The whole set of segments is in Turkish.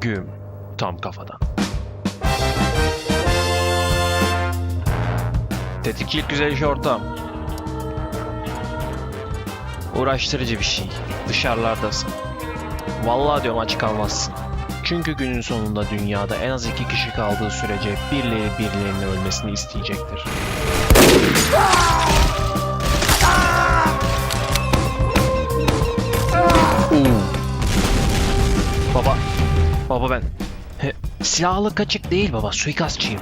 Güm. Tam kafadan. Tetikçilik güzel iş ortam. Uğraştırıcı bir şey. Dışarılardasın. Vallahi diyorum aç kalmazsın. Çünkü günün sonunda dünyada en az iki kişi kaldığı sürece birileri birilerinin ölmesini isteyecektir. Baba, baba ben silahlı kaçık değil baba, suikastçıyım.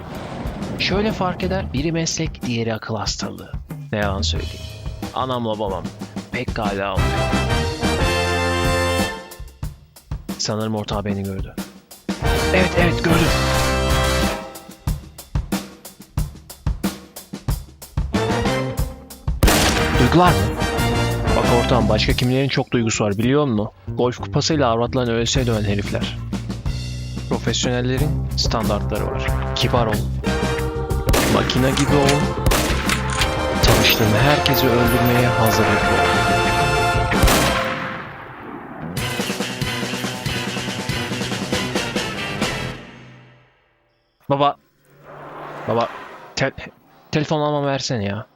Şöyle fark eder, biri meslek, diğeri akıl hastalığı. Ne yalan söyleyeyim. Anamla babam pek hala almıyor. Sanırım ortağı beni gördü. Evet evet gördüm. Duygular mı? Bak ortağım başka kimlerin çok duygusu var biliyor musun? Golf kupasıyla avratlarını ölse dönen herifler. Profesyonellerin standartları var. Kibar ol. Makina gibi ol. Tanıştığın herkesi öldürmeye hazırlıklı ol. Baba. Baba. Tel telefon almamı versene ya.